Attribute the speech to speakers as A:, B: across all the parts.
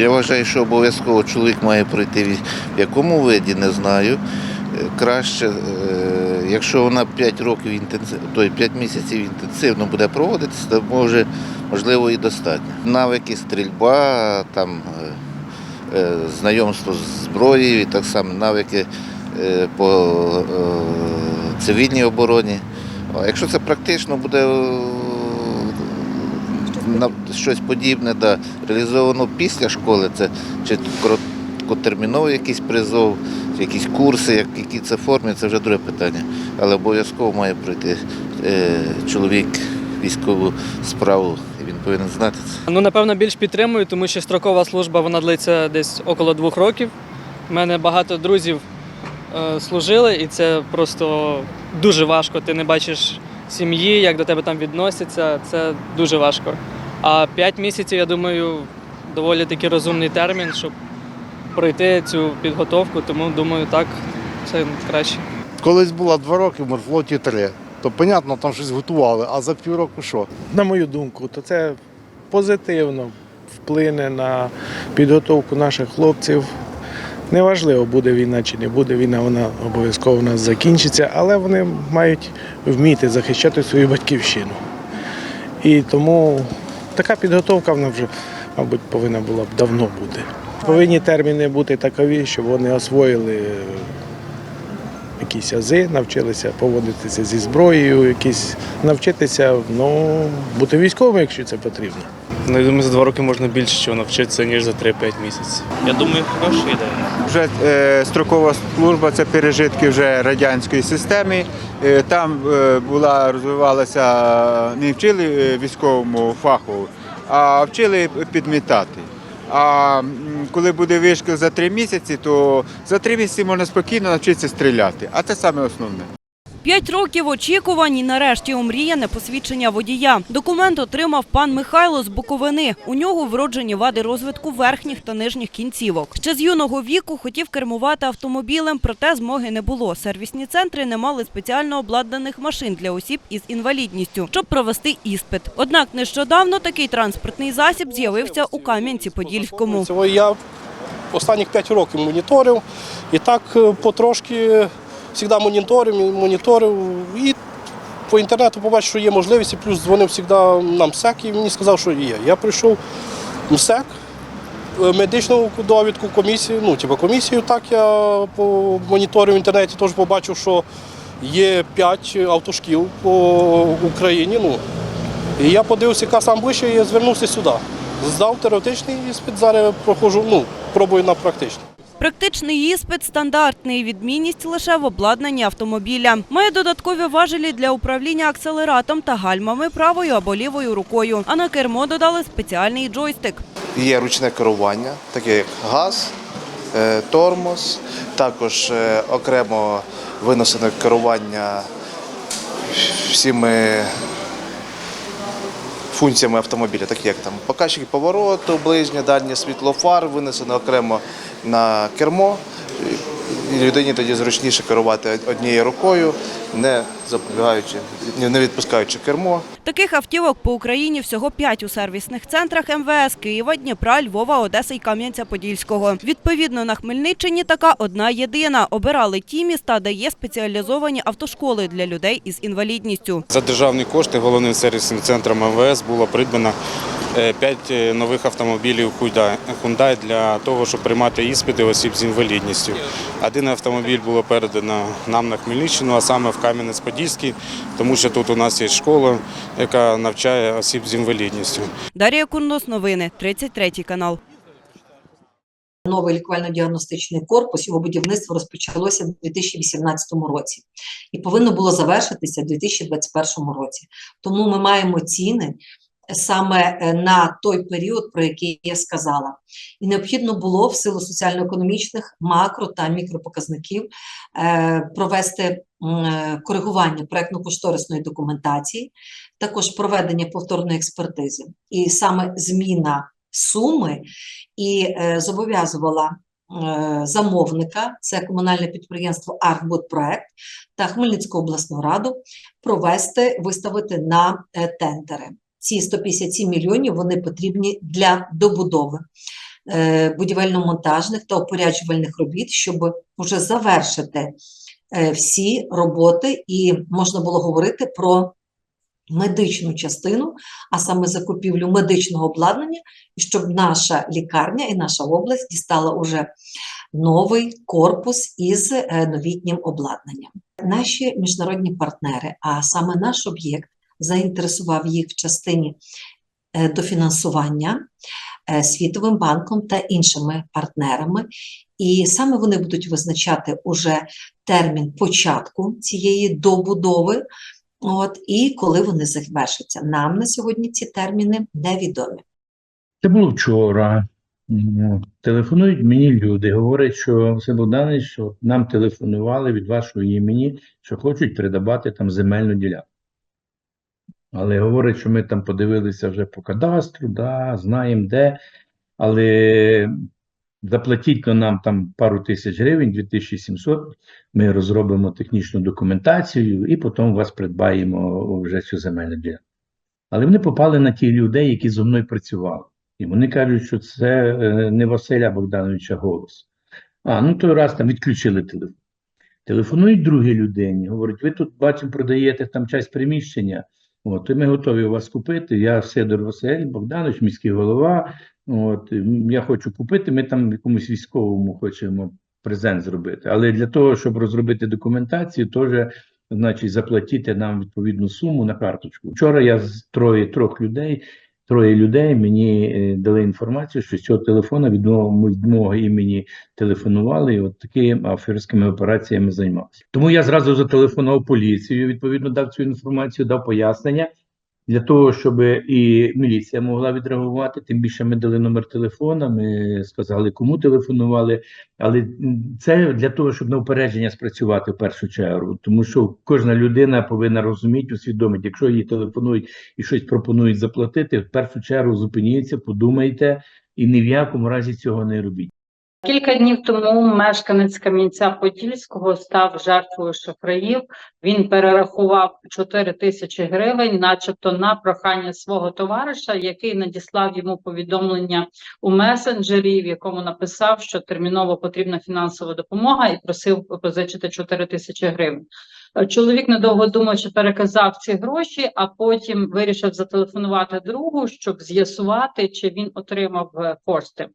A: Я вважаю, що обов'язково чоловік має пройти в якому виді, не знаю. Е, Краще, е, якщо вона 5 років інтенсив, то 5 місяців інтенсивно буде проводитися, то може, можливо і достатньо. Навики стрільба, там, е, знайомство з зброєю, так само навики по цивільній обороні. Якщо це практично буде щось подібне, да, реалізовано після школи, це чи короткотерміновий якийсь призов, чи якісь курси, як, які це форми, це вже друге питання. Але обов'язково має пройти е, чоловік військову справу, він повинен знати це.
B: Ну, напевно, більш підтримую, тому що строкова служба вона длиться десь около двох років. У мене багато друзів е, служили, і це просто дуже важко. Ти не бачиш сім'ї, як до тебе там відносяться. Це дуже важко. А 5 місяців, я думаю, доволі таки розумний термін, щоб пройти цю підготовку, тому думаю, так, це краще.
C: Колись було два роки, в морфлоті три. То, понятно, там щось готували, а за півроку що?
D: на мою думку, то це позитивно вплине на підготовку наших хлопців. Неважливо, буде війна чи не буде війна, вона обов'язково у нас закінчиться, але вони мають вміти захищати свою батьківщину. І тому така підготовка вона вже, мабуть, повинна була б давно бути. Повинні терміни бути такові, щоб вони освоїли е, якісь ази, навчилися поводитися зі зброєю, якісь навчитися ну, бути військовим, якщо це потрібно.
E: Ну, я думаю, за два роки можна більше чого навчитися, ніж за 3-5 місяців. Я думаю, хороша ідея.
F: Вже е, строкова служба це пережитки вже радянської системи. Е, там е, була розвивалася, не вчили е, військовому фаху, а вчили підмітати. А м, коли буде вишкіл за три місяці, то за три місяці можна спокійно навчитися стріляти. А це саме основне.
G: П'ять років очікувань і нарешті омріяне посвідчення водія. Документ отримав пан Михайло з Буковини. У нього вроджені вади розвитку верхніх та нижніх кінцівок. Ще з юного віку хотів кермувати автомобілем, проте змоги не було. Сервісні центри не мали спеціально обладнаних машин для осіб із інвалідністю, щоб провести іспит. Однак нещодавно такий транспортний засіб з'явився у Кам'янці-Подільському.
H: Я останніх 5 років моніторив і так е, потрошки завжди моніторив, моніторив. І по інтернету побачив, що є можливість, і плюс дзвонив завжди нам МСЕК і мені сказав, що є. Я прийшов МСЕК, е, медичну довідку, комісію, ну, типу комісію, так я по моніторив в інтернеті, теж побачив, що є 5 автошкіл по Україні. Ну, і я подивився, яка сам ближче, і звернувся сюди. Здав теоретичний іспит, зараз проходжу, ну, пробую на практичний.
G: Практичний іспит стандартний. Відмінність лише в обладнанні автомобіля. Має додаткові важелі для управління акселератом та гальмами правою або лівою рукою. А на кермо додали спеціальний джойстик.
I: Є ручне керування, таке як газ, е, тормоз, також е, окремо винесене керування всіми функціями автомобіля, такі як там показчики повороту, ближнє, дальнє світло фар, винесено окремо на кермо. Людині тоді зручніше керувати однією рукою, не запобігаючи, не відпускаючи кермо.
G: Таких автівок по Україні всього п'ять у сервісних центрах МВС Києва, Дніпра, Львова, Одеси і Кам'янця-Подільського. Відповідно, на Хмельниччині така одна єдина. Обирали ті міста, де є спеціалізовані автошколи для людей із інвалідністю.
E: За державні кошти головним сервісним центром МВС було придбано 5 нових автомобілів Hyundai для того, щоб приймати іспити осіб з інвалідністю. Один автомобіль було передано нам на Хмельниччину, а саме в Кам'янець-Подільський, тому що тут у нас є школа, яка навчає осіб з інвалідністю.
G: Дар'я Курнос, новини, 33 канал.
J: Новий лікувально-діагностичний корпус, його будівництво розпочалося у 2018 році і повинно було завершитися у 2021 році. Тому ми маємо ціни саме е, на той період, про який я сказала. І необхідно було в силу соціально-економічних макро та мікропоказників е, провести е, коригування проєктно-кошторисної документації, також проведення повторної експертизи. І саме зміна суми і зобов'язувала замовника, це комунальне підприємство «Артбудпроект» та Хмельницьку обласну раду провести, виставити на тендери. Ці 157 мільйонів вони потрібні для добудови е, будівельно-монтажних та опоряджувальних робіт, щоб вже завершити е, всі роботи, і можна було говорити про медичну частину, а саме закупівлю медичного обладнання, і щоб наша лікарня і наша область дістала уже новий корпус із е, новітнім обладнанням. Наші міжнародні партнери, а саме наш об'єкт, заінтересував їх в частині е, дофінансування е, Світовим банком та іншими партнерами. І саме вони будуть визначати уже термін початку цієї добудови, от, і коли вони завершаться. Нам на сьогодні ці терміни невідомі.
K: Це було вчора. Телефонують мені люди, говорять, що Василь Богданович, що нам телефонували від вашого імені, що хочуть передавати там земельну ділянку. Але говорять, що ми там подивилися вже по кадастру, да, знаємо де, але заплатіть то нам там пару тисяч гривень, 2700, ми розробимо технічну документацію і потім вас придбаємо вже цю земельну ділянку. Але вони попали на ті людей, які зі мною працювали. І вони кажуть, що це е, не Василя Богдановича голос. А, ну той раз там відключили телефон. Телефонують другій людині, говорять, ви тут бачимо, продаєте там часть приміщення. От, і ми готові вас купити. Я Сидор Василь Богданович, міський голова. От, я хочу купити. Ми там якомусь військовому хочемо презент зробити. Але для того, щоб розробити документацію, теж значить заплатити нам відповідну суму на карточку. Вчора я з троє трьох людей. Троє людей мені е, дали інформацію, що з цього телефона від мого, імені телефонували, і от такими аферськими операціями займався. Тому я зразу зателефонував поліцію, відповідно дав цю інформацію, дав пояснення для того, щоб і міліція могла відреагувати. Тим більше ми дали номер телефона, ми сказали, кому телефонували. Але це для того, щоб на упередження спрацювати в першу чергу, тому що кожна людина повинна розуміти, усвідомити, якщо їй телефонують і щось пропонують заплатити, в першу чергу зупиніться, подумайте і ні в якому разі цього не робіть.
L: Кілька днів тому мешканець Кам'янця-Подільського став жертвою шахраїв. Він перерахував 4 тисячі гривень, начебто на прохання свого товариша, який надіслав йому повідомлення у месенджері, в якому написав, що терміново потрібна фінансова допомога, і просив позичити 4 тисячі гривень. Чоловік недовго думаючи переказав ці гроші, а потім вирішив зателефонувати другу, щоб з'ясувати, чи він отримав е, кошти.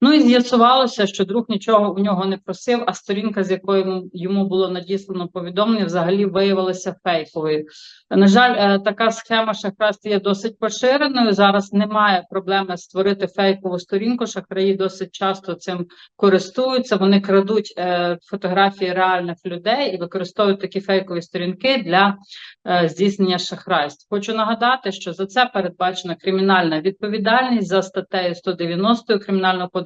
L: Ну і з'ясувалося, що друг нічого у нього не просив, а сторінка, з якої йому- було надіслано повідомлення, взагалі виявилася фейковою. На жаль, е, така схема шахрайства є досить поширеною. Зараз немає проблеми створити фейкову сторінку. Шахраї досить часто цим користуються. Вони крадуть е, фотографії реальних людей і використовують такі фейкові сторінки для е, здійснення шахрайств. Хочу нагадати, що за це передбачена кримінальна відповідальність за статтею 190 Кримінального кодексу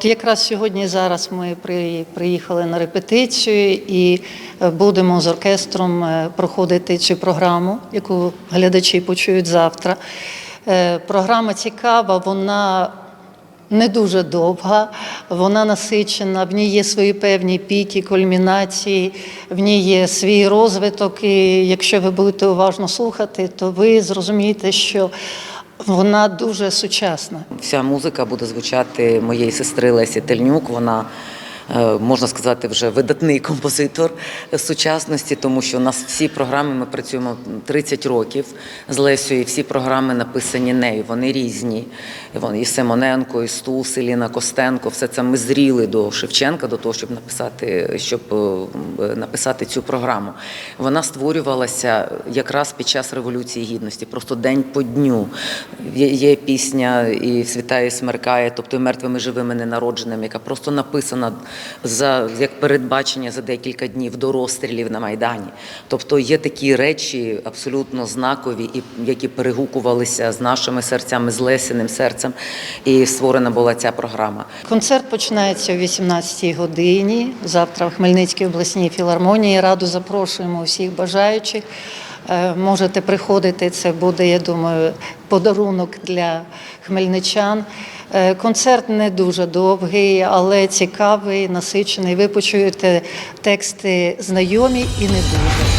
M: От Якраз сьогодні зараз ми при, приїхали на репетицію і е, будемо з оркестром е, проходити цю програму, яку глядачі почують завтра. Е, Програма цікава, вона не дуже довга, вона насичена, в ній є свої певні піки, кульмінації, в ній є свій розвиток. І якщо ви будете уважно слухати, то ви зрозумієте, що вона дуже сучасна.
N: Вся музика буде звучати моєї сестри Лесі Тельнюк. Вона можна сказати, вже видатний композитор сучасності, тому що у нас всі програми ми працюємо 30 років з Лесею, і всі програми написані нею. Вони різні. І Симоненко, і Стус, і Ліна Костенко. Все це ми зріли до Шевченка, до того, щоб написати, щоб е, написати цю програму. Вона створювалася якраз під час Революції Гідності, просто день по дню. Є, є пісня і світає, і смеркає, тобто мертвими живими ненародженими, яка просто написана за як передбачення за декілька днів до розстрілів на Майдані. Тобто є такі речі абсолютно знакові, і які перегукувалися з нашими серцями, з Лесіним серцем, і створена була ця програма.
M: Концерт починається о 18-й годині. Завтра в Хмельницькій обласній філармонії. Раду запрошуємо всіх бажаючих. Е, Можете приходити. Це буде, я думаю, подарунок для хмельничан. Е, Концерт не дуже довгий, але цікавий, насичений. Ви почуєте тексти знайомі і не дуже.